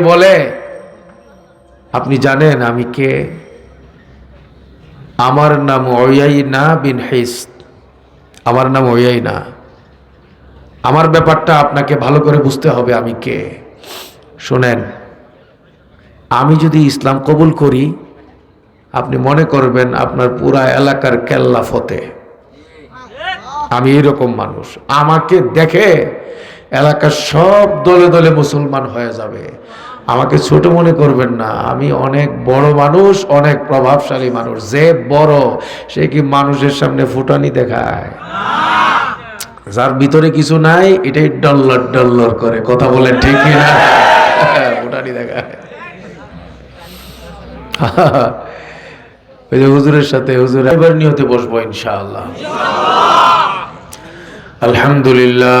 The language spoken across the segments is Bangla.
বলে? আপনি জানেন আমি কে? আমার নাম না বিন হিস আমার নাম না আমার ব্যাপারটা আপনাকে ভালো করে বুঝতে হবে আমি কে। শোনেন, আমি যদি ইসলাম কবুল করি, আপনি মনে করবেন আপনার পুরা এলাকার কেল্লা ফতে। আমি এরকম মানুষ। আমাকে দেখে এলাকার সব দলে দলে মুসলমান হয়ে যাবে। আমাকে ছোট মনে করবেন না, আমি অনেক বড় মানুষ, অনেক প্রভাবশালী মানুষ। যে বড়, সে কি মানুষের সামনে ফুটানি দেখায়? যার ভিতরে কিছু নাই, এটাই ডল্লর ডল্লর করে, কথা বলে ঠিক না ফুটানি দেখায়। ওই যে হুজুরের সাথে, হুজুর এবার নিয়তে বসবো ইনশাআল্লাহ। আলহামদুলিল্লাহ।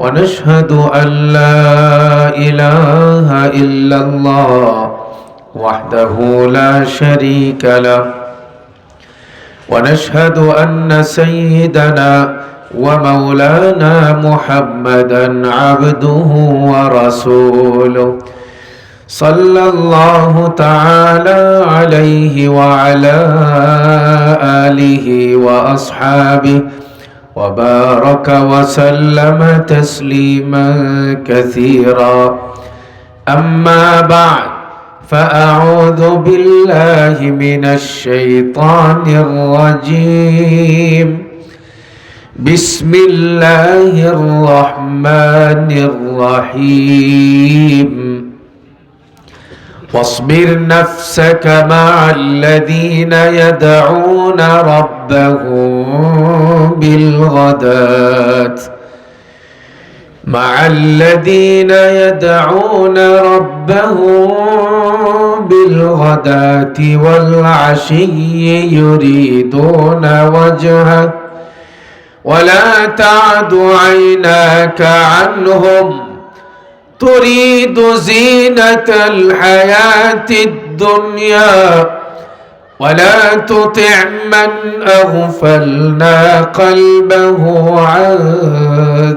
ونشهد أن لا إله إلا الله وحده لا شريك له. ونشهد أن سيدنا ومولانا محمدا عبده ورسوله. صلى الله تعالى عليه وعلى آله وأصحابه وبارك وسلم تسليما كثيرا. أما بعد فأعوذ بالله من الشيطان الرجيم. بسم الله الرحمن الرحيم. واصبر نفسك مع الذين يدعون ربهم بالغداة مع الذين يدعون ربهم بالغداة والعشي يريدون وجهه ولا تعد عيناك عنهم تريد زينة الحياة الدنيا ولا تطع من أغفلنا قلبه عن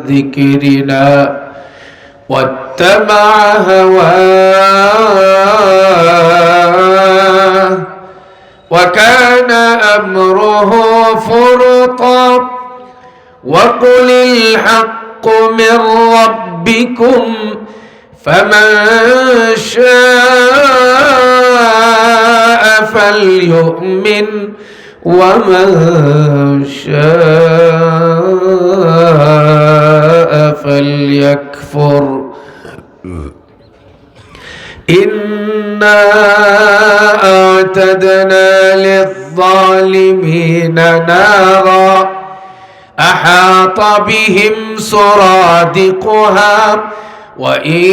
ذكرنا واتبع هواه وكان أمره فرطا وقل الحق من ربكم فمن شاء فليؤمن ومن شاء فليكفر. إنا أعتدنا للظالمين نارا أحاط بهم سرادقها وإن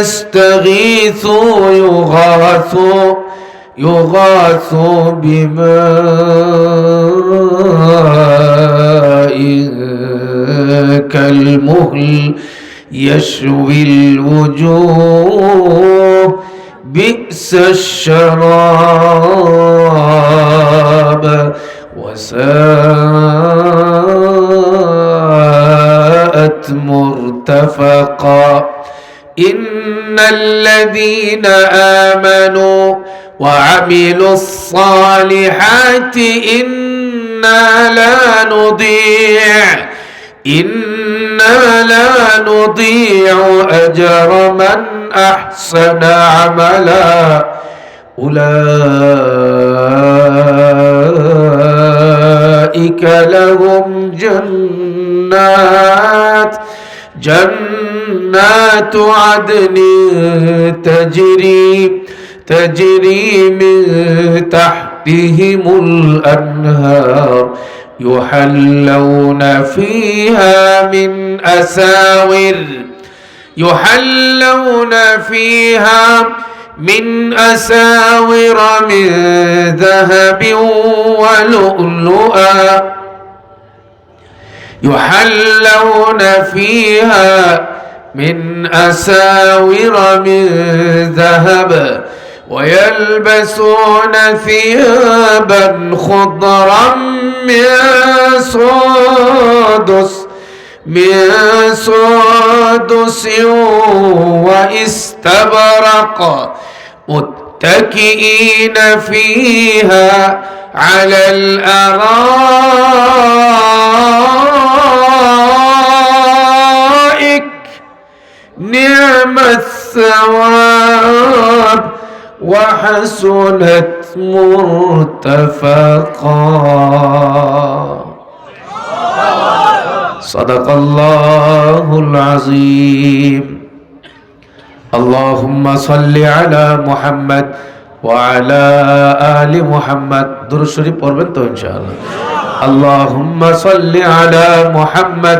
يستغيثوا يغاثوا يغاثوا بماء كالمهل يشوي الوجوه بئس الشراب وساءت نفقا ان الذين امنوا وعملوا الصالحات أنا لا نضيع أنا لا نضيع اجر من احسن عملا اولئك لهم عدن تجري تجري من تحتهم الأنهار. يحلون فيها من أساور يحلون فيها من أساور من ذهب ولؤلؤا. يحلون فيها من أساور من ذهب ويلبسون ثيابا خضرا من سندس من سندس واستبرق. متكئين فيها على الأرائك. نعم الثواب وحسنت مرتفقا صدق الله العظيم اللهم صل على محمد وعلى آل محمد درود شريف পড়বেন তো ইনশাআল্লাহ اللهم صل على محمد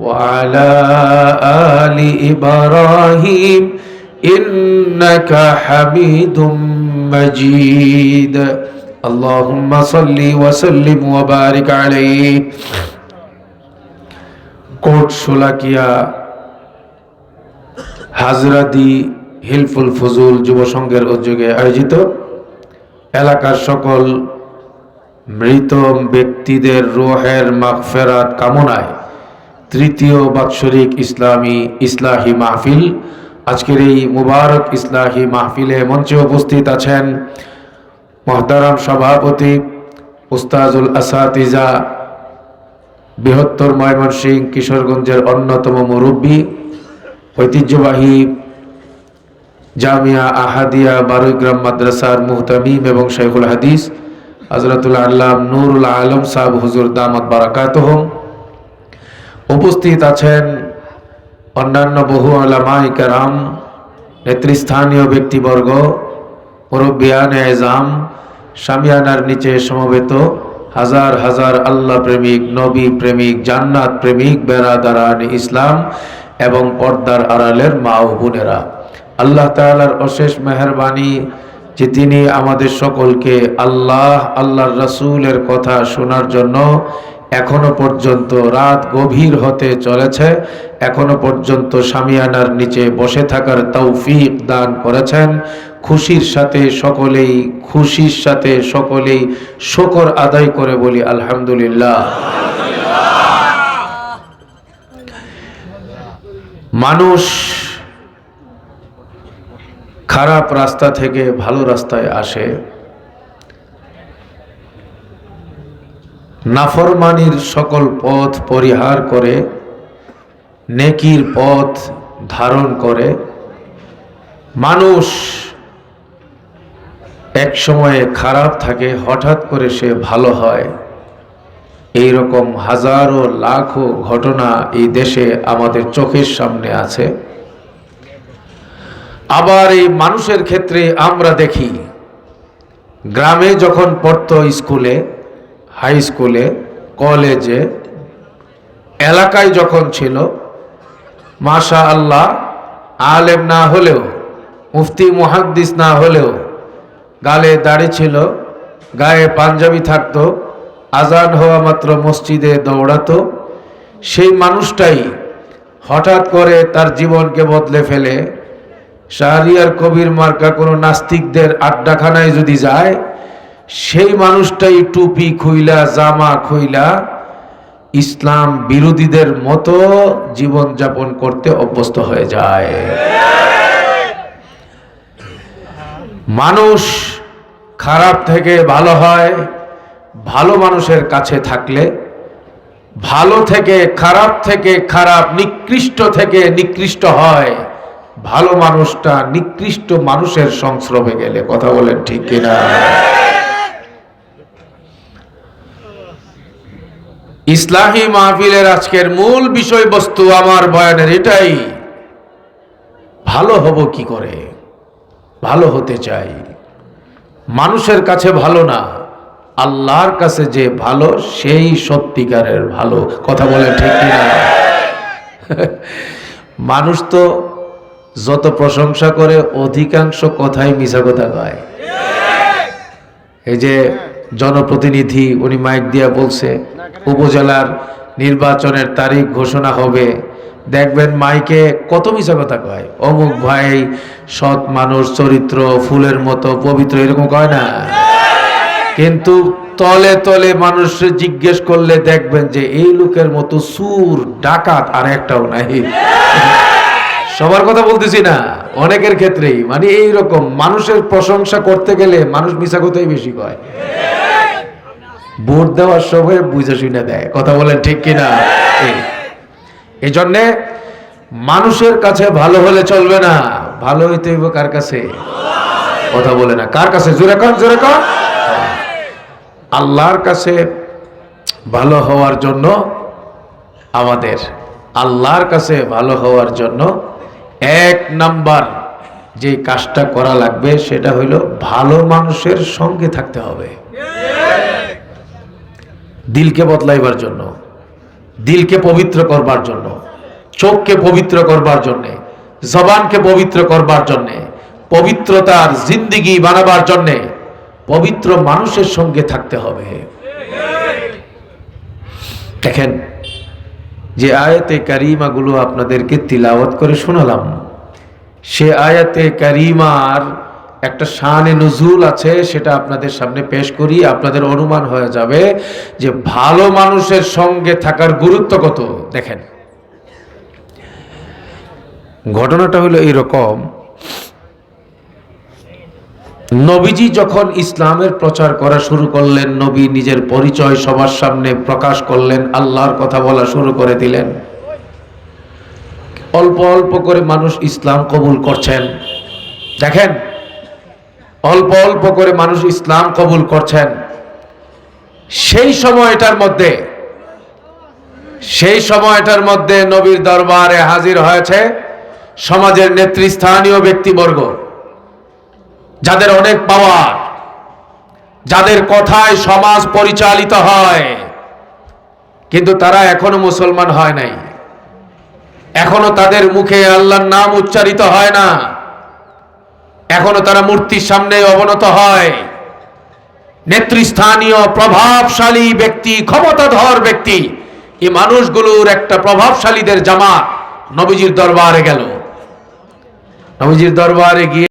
وعلى آل إبراهيم إنك حميد مجيد اللهم صل وسلم وبارك عليه কোট সোলাকিয়া হাজরাদি হিলফুল ফজুল যুব সংঘের উদ্যোগে আয়োজিত এলাকার সকল মৃত ব্যক্তিদের রোহের মাগফেরাত কামনায় তৃতীয় বাৎসরিক ইসলামী ইসলাহি মাহফিল। আজকের এই মুবারক ইসলাহি মাহফিলে মঞ্চে উপস্থিত আছেন মহতারাম সভাপতি উস্তাজুল আসাতিজা, বৃহত্তর ময়মনসিংহ কিশোরগঞ্জের অন্যতম মুরব্বী, ঐতিহ্যবাহী জামিয়া আহাদিয়া বারুইগ্রাম মাদ্রাসার মুহতামিম এবং শেখুল হাদিস হজরতুল আল্লাম নুরুল আলম সাহ হুজুর দামত বারাকাত উপস্থিত আছেন অন্যান্য বহু আলামাই কারাম, নেতৃস্থানীয় ব্যক্তিবর্গ, মুরব্বিয়ান এজাম, সামিয়ানার নিচে সমবেত হাজার হাজার আল্লাহ প্রেমিক, নবী প্রেমিক, জান্নাত প্রেমিক বেরাদারান ইসলাম এবং পর্দার আড়ালের মা ও বোনেরা। আল্লাহ তালার অশেষ মেহরবানি যে তিনি আমাদের সকলকে আল্লাহ, আল্লাহর রসুলের কথা শোনার জন্য এখনও পর্যন্ত রাত গভীর হতে চলেছে। এখনও পর্যন্ত সামিয়ানার নিচে বসে থাকার তৌফিক দান করেছেন। খুশির সাথে সকলেই, খুশির সাথে সকলেই শকর আদায় করে বলি আলহামদুলিল্লাহ। মানুষ খারাপ রাস্তা থেকে ভালো রাস্তায় আসে। নাফরমানির সকল পথ পরিহার করে, নেকির পথ ধারণ করে, মানুষ এক সময়ে খারাপ থাকে, হঠাৎ করে সে ভালো হয়। এই রকম হাজারো, লাখো ঘটনা এই দেশে আমাদের চোখের সামনে আছে। আবার এই মানুষের ক্ষেত্রে আমরা দেখি, গ্রামে যখন পড়তো স্কুলে হাই স্কুলে, কলেজে, এলাকায় যখন ছিল মাশা আল্লাহ আলেম না হলেও, মুফতি, মুহাদ্দিস না হলেও, গালে দাড়ি ছিল, গায়ে পাঞ্জাবি থাকতো, আজান হওয়া মাত্র মসজিদে দৌড়াতো, সেই মানুষটাই হঠাৎ করে তার জীবনকে বদলে ফেলে। শাহরিয়ার কবির মার্কা কোনো নাস্তিকদের আড্ডাখানায় যদি যায় সেই মানুষটাই টুপি খুইলা, জামা খুইলা ইসলাম বিরোধীদের মতো জীবন যাপন করতে অভ্যস্ত হয়ে যায়। মানুষ খারাপ থেকে ভালো হয়, ভালো মানুষের কাছে থাকলে, ভালো থেকে খারাপ থেকে খারাপ, নিকৃষ্ট থেকে নিকৃষ্ট হয়, ভালো মানুষটা নিকৃষ্ট মানুষের সংস্রবে গেলে, কথা বলেন ঠিক কিনা? ইসলাহী মাহফিলের আজকের মূল বিষয়বস্তু আমার বয়ানের এটাই। ভালো হব কি করে? ভালো হতে চাই। মানুষের কাছে ভালো না, আল্লাহর কাছে যে ভালো, সেই সত্যিকারের ভালো। কথা বলে ঠিক না মানুষ তো যত প্রশংসা করে, অধিকাংশ কথাই মিশা কথা কয়। এই যে জনপ্রতিনিধি, উনি মাইক দিয়া বলছে উপজেলার নির্বাচনের তারিখ ঘোষণা হবে। দেখবেন মাইকে কত মিশা কথা কয়? অমুক ভাই সৎ মানুষ, চরিত্র, ফুলের মতো, পবিত্র, এরকম কয় না? কিন্তু তলে তলে মানুষ জিজ্ঞেস করলে দেখবেন যে এই লোকের মতো সুর, ডাকাত আর একটাও নাই। সবার কথা বলতেছি না, অনেকের ক্ষেত্রেই। মানে এই রকম মানুষের প্রশংসা করতে গেলে মানুষ মিশা কথাই বেশি কয়। ভোট দেওয়ার সময় বুঝে শুনে দেয়। কথা বলেন ঠিক কিনা? এই। জন্যে মানুষের কাছে ভালো হলে চলবে না। ভালো হইতে হইব কার কাছে? কথা বলে না। কার কাছে? জোরে কর জোরে কর আল্লাহর কাছে ভালো হওয়ার জন্য আমাদের আল্লাহর কাছে ভালো হওয়ার জন্য এক নাম্বার যে কাজটা করা লাগবে সেটা হইল ভালো মানুষের সঙ্গে থাকতে হবে। দিলকে বদলাইবার জন্য, দিলকে পবিত্র করবার জন্য, চোখকে পবিত্র করবার জন্যে, জবানকে পবিত্র করবার জন্যে, পবিত্রতার জিন্দিগি বানাবার জন্যে পবিত্র মানুষের সঙ্গে থাকতে হবে। দেখেন, যে আয়াতে কারিমাগুলো আপনাদেরকে তিলাওয়াত করে শোনালাম, সে আয়াতে কারিমার একটা শানে নজুল আছে, সেটা আপনাদের সামনে পেশ করি, আপনাদের অনুমান হয়ে যাবে যে ভালো মানুষের সঙ্গে থাকার গুরুত্ব কত। দেখেন। ঘটনাটা হলো এইরকম। নবীজি যখন ইসলামের প্রচার করা শুরু করলেন, নবী নিজের পরিচয় সবার সামনে প্রকাশ করলেন, আল্লাহর কথা বলা শুরু করে দিলেন। অল্প অল্প করে মানুষ ইসলাম কবুল করছেন। দেখেন অল্প অল্প করে মানুষ ইসলাম কবুল করছেন। সেই সময়টার মধ্যে, সেই সময়টার মধ্যে নবীর দরবারে হাজির হয়েছে সমাজের নেতৃস্থানীয় ব্যক্তিবর্গ, যাদের অনেক পাওয়ার, যাদের কথায় সমাজ পরিচালিত হয়, কিন্তু তারা এখনও মুসলমান হয় নাই। এখনও তাদের মুখে আল্লাহর নাম উচ্চারিত হয় না। এখনও তারা মূর্তির সামনে অবনত হয়। নেতৃস্থানীয় প্রভাবশালী ব্যক্তি, ক্ষমতাধর ব্যক্তি, এই মানুষগুলোর একটা প্রভাবশালীদের জামা নবীজির দরবারে গেল। নবীজির দরবারে গিয়ে